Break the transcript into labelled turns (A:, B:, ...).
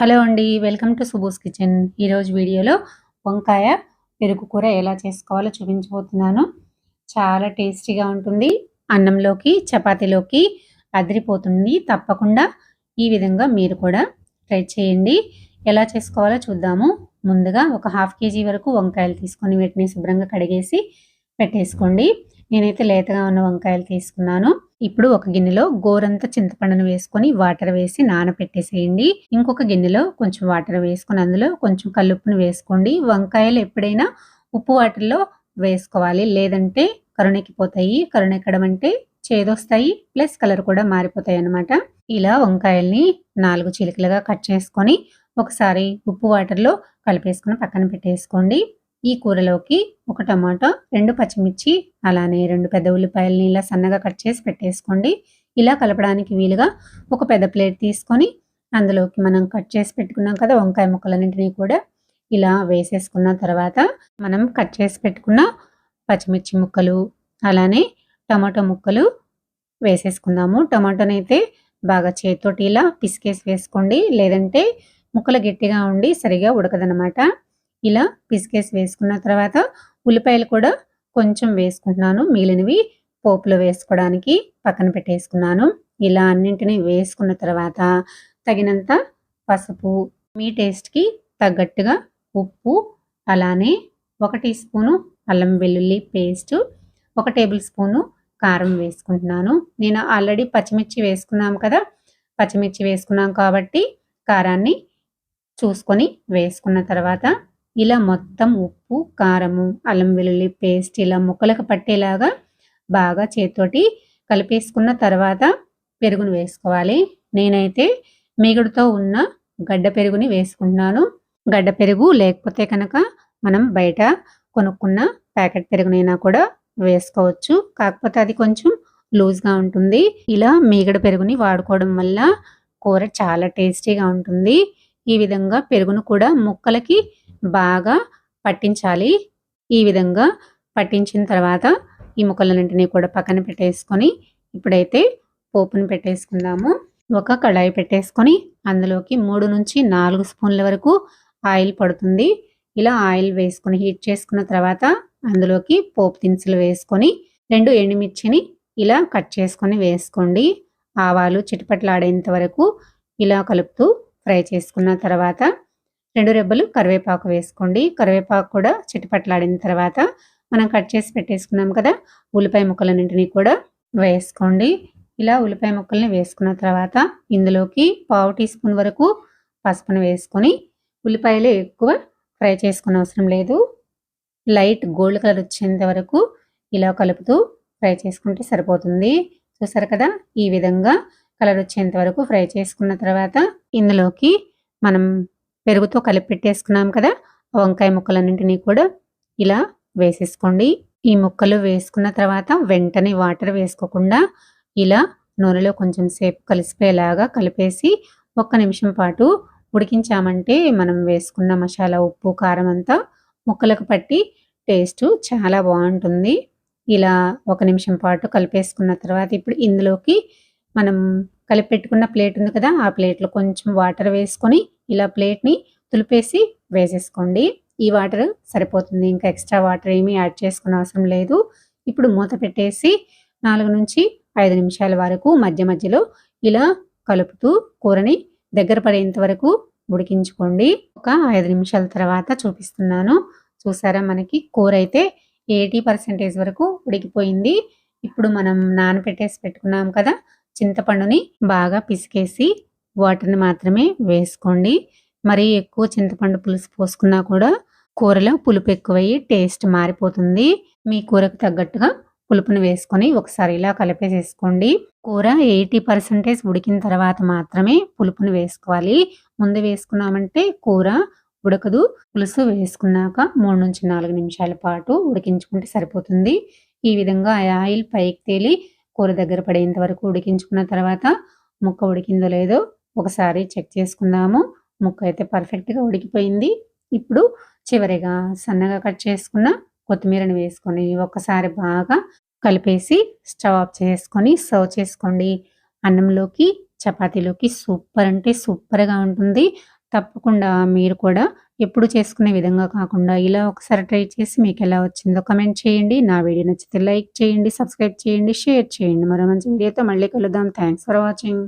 A: Hello అండి welcome to Subodh kitchen. ఈరోజు వీడియోలో వంకాయ పెరుగు కూర ఎలా చేసుకోవాలో చూపించబోతున్నాను. చాలా టేస్టీగా ఉంటుంది. అన్నంలోకి చపాతీలోకి అదిరిపోతుంది. తప్పకుండా ఈ విధంగా మీరు కూడా ట్రై చేయండి. ఎలా చేసుకోవాలో చూద్దాము. ముందుగా ఒక హాఫ్ కేజీ వరకు వంకాయలు తీసుకొని వీటిని శుభ్రంగా కడిగేసి పెట్టేసుకోండి. నేనైతే లేతగా ఉన్న వంకాయలు తీసుకున్నాను. ఇప్పుడు ఒక గిన్నెలో గోరంత చింతపండును వేసుకొని వాటర్ వేసి నానపెట్టేసేయండి. ఇంకొక గిన్నెలో కొంచెం వాటర్ వేసుకొని అందులో కొంచెం కల్లుప్పును వేసుకోండి. వంకాయలు ఎప్పుడైనా ఉప్పు వాటర్లో వేసుకోవాలి. లేదంటే కరుణెక్కిపోతాయి. కరుణెక్కడం అంటే చేదొస్తాయి. ప్లస్ కలర్ కూడా మారిపోతాయి అన్నమాట. ఇలా వంకాయల్ని నాలుగు చిలికలుగా కట్ చేసుకొని ఒకసారి ఉప్పు వాటర్లో కలిపేసుకుని పక్కన పెట్టేసుకోండి. ఈ కూరలోకి ఒక టమాటో రెండు పచ్చిమిర్చి అలానే రెండు పెద్ద ఉల్లిపాయలని ఇలా సన్నగా కట్ చేసి పెట్టేసుకోండి. ఇలా కలపడానికి వీలుగా ఒక పెద్ద ప్లేట్ తీసుకొని అందులోకి మనం కట్ చేసి పెట్టుకున్నాం కదా వంకాయ ముక్కలన్నింటినీ కూడా ఇలా వేసేసుకున్న తర్వాత మనం కట్ చేసి పెట్టుకున్న పచ్చిమిర్చి ముక్కలు అలానే టమాటో ముక్కలు వేసేసుకుందాము. టమాటోని అయితే బాగా చేతితోటి ఇలా పిసికేసి వేసుకోండి. లేదంటే ముక్కలు గట్టిగా ఉండి సరిగా ఉడకదనమాట ఇలా పిసికేసి వేసుకున్న తర్వాత ఉల్లిపాయలు కూడా కొంచెం వేసుకుంటున్నాను. మిగిలినవి పోపులో వేసుకోవడానికి పక్కన పెట్టేసుకున్నాను. ఇలా అన్నింటినీ వేసుకున్న తర్వాత తగినంత పసుపు మీ టేస్ట్కి తగ్గట్టుగా ఉప్పు అలానే ఒక టీ స్పూను అల్లం వెల్లుల్లి పేస్ట్ ఒక టేబుల్ స్పూను కారం వేసుకుంటున్నాను. నేను ఆల్రెడీ పచ్చిమిర్చి వేసుకున్నాం కదా పచ్చిమిర్చి వేసుకున్నాం కాబట్టి కారాన్ని చూసుకొని వేసుకున్న తర్వాత ఇలా మొత్తం ఉప్పు కారము అల్లం వెల్లుల్లి పేస్ట్ ఇలా ముక్కలకు పట్టేలాగా బాగా చేతితోటి కలిపేసుకున్న తర్వాత పెరుగును వేసుకోవాలి. నేనైతే మిగుడుతో ఉన్న గడ్డ పెరుగుని వేసుకుంటున్నాను. గడ్డ పెరుగు లేకపోతే కనుక మనం బయట కొనుక్కున్న ప్యాకెట్ పెరుగునైనా కూడా వేసుకోవచ్చు. కాకపోతే అది కొంచెం లూజ్గా ఉంటుంది. ఇలా మీగడ పెరుగుని వాడుకోవడం వల్ల కూర చాలా టేస్టీగా ఉంటుంది. ఈ విధంగా పెరుగును కూడా ముక్కలకి బాగా పట్టించాలి. ఈ విధంగా పట్టించిన తర్వాత ఈ ముక్కలన్నింటినీ కూడా పక్కన పెట్టేసుకొని ఇప్పుడైతే పోపును పెట్టేసుకుందాము. ఒక కళాయి పెట్టేసుకొని అందులోకి మూడు నుంచి నాలుగు స్పూన్ల వరకు ఆయిల్ పడుతుంది. ఇలా ఆయిల్ వేసుకొని హీట్ చేసుకున్న తర్వాత అందులోకి పోపు దినుసులు వేసుకొని రెండు ఎండుమిర్చిని ఇలా కట్ చేసుకొని వేసుకోండి. ఆవాలు చిటపట్లాడేంత వరకు ఇలా కలుపుతూ ఫ్రై చేసుకున్న తర్వాత రెండు రెబ్బలు కరివేపాకు వేసుకోండి. కరివేపాకు కూడా చిటిపట్లాడిన తర్వాత మనం కట్ చేసి పెట్టేసుకున్నాం కదా ఉల్లిపాయ ముక్కలన్నింటినీ కూడా వేసుకోండి. ఇలా ఉల్లిపాయ ముక్కల్ని వేసుకున్న తర్వాత ఇందులోకి పావు టీ స్పూన్ వరకు పసుపును వేసుకొని ఉల్లిపాయలు ఎక్కువ ఫ్రై చేసుకున్న అవసరం లేదు. లైట్ గోల్డ్ కలర్ వచ్చేంత వరకు ఇలా కలుపుతూ ఫ్రై చేసుకుంటే సరిపోతుంది. చూసారు కదా ఈ విధంగా కలర్ వచ్చేంత వరకు ఫ్రై చేసుకున్న తర్వాత ఇందులోకి మనం పెరుగుతో కలిపి పెట్టేసుకున్నాం కదా వంకాయ ముక్కలన్నింటినీ కూడా ఇలా వేసేసుకోండి. ఈ ముక్కలు వేసుకున్న తర్వాత వెంటనే వాటర్ వేసుకోకుండా ఇలా నూనెలో కొంచెం సేపు కలిసిపోయేలాగా కలిపేసి ఒక్క నిమిషం పాటు ఉడికించామంటే మనం వేసుకున్న మసాలా ఉప్పు కారం అంతా ముక్కలకు పట్టి టేస్ట్ చాలా బాగుంటుంది. ఇలా ఒక నిమిషం పాటు కలిపేసుకున్న తర్వాత ఇప్పుడు ఇందులోకి మనం కలిపెట్టుకున్న ప్లేట్ ఉంది కదా ఆ ప్లేట్లో కొంచెం వాటర్ వేసుకొని ఇలా ప్లేట్ని తులిపేసి వేసేసుకోండి. ఈ వాటర్ సరిపోతుంది. ఇంకా ఎక్స్ట్రా వాటర్ ఏమీ యాడ్ చేసుకునే అవసరం లేదు. ఇప్పుడు మూత పెట్టేసి నాలుగు నుంచి ఐదు నిమిషాల వరకు మధ్య మధ్యలో ఇలా కలుపుతూ కూరని దగ్గర పడేంత వరకు ఉడికించుకోండి. ఒక ఐదు నిమిషాల తర్వాత చూపిస్తున్నాను. చూసారా? మనకి కూర అయితే ఎయిటీ పర్సెంటేజ్ వరకు ఉడికిపోయింది. ఇప్పుడు మనం నానపెట్టేసి పెట్టుకున్నాం కదా? చింతపండుని బాగా పిసికేసి వాటర్ని మాత్రమే వేసుకోండి. మరీ ఎక్కువ చింతపండు పులుసు పోసుకున్నా కూడా కూరలో పులుపు ఎక్కువయ్యి టేస్ట్ మారిపోతుంది. మీ కూరకు తగ్గట్టుగా పులుపుని వేసుకొని ఒకసారి ఇలా కలిపేసేసుకోండి. కూర ఎయిటీ పర్సెంటేజ్ ఉడికిన తర్వాత మాత్రమే పులుపుని వేసుకోవాలి. ముందు వేసుకున్నామంటే కూర ఉడకదు. పులుసు వేసుకున్నాక మూడు నుంచి నాలుగు నిమిషాల పాటు ఉడికించుకుంటే సరిపోతుంది. ఈ విధంగా ఆయిల్ పైకి తేలి కూర దగ్గర పడేంత వరకు ఉడికించుకున్న తర్వాత ముక్క ఉడికిందో లేదో ఒకసారి చెక్ చేసుకుందాము. ముక్క అయితే పర్ఫెక్ట్గా ఉడికిపోయింది. ఇప్పుడు చివరిగా సన్నగా కట్ చేసుకున్న కొత్తిమీరని వేసుకొని ఒకసారి బాగా కలిపేసి స్టవ్ ఆఫ్ చేసుకొని సర్వ్ చేసుకోండి. అన్నంలోకి చపాతీలోకి సూపర్ అంటే సూపర్గా ఉంటుంది. తప్పకుండా మీరు కూడా ఎప్పుడు చేసుకునే విధంగా కాకుండా ఇలా ఒకసారి ట్రై చేసి మీకు ఎలా వచ్చిందో కమెంట్ చేయండి. నా వీడియో నచ్చితే లైక్ చేయండి సబ్స్క్రైబ్ చేయండి షేర్ చేయండి. మరో మంచి వీడియోతో మళ్ళీ కలుద్దాం. Thanks for watching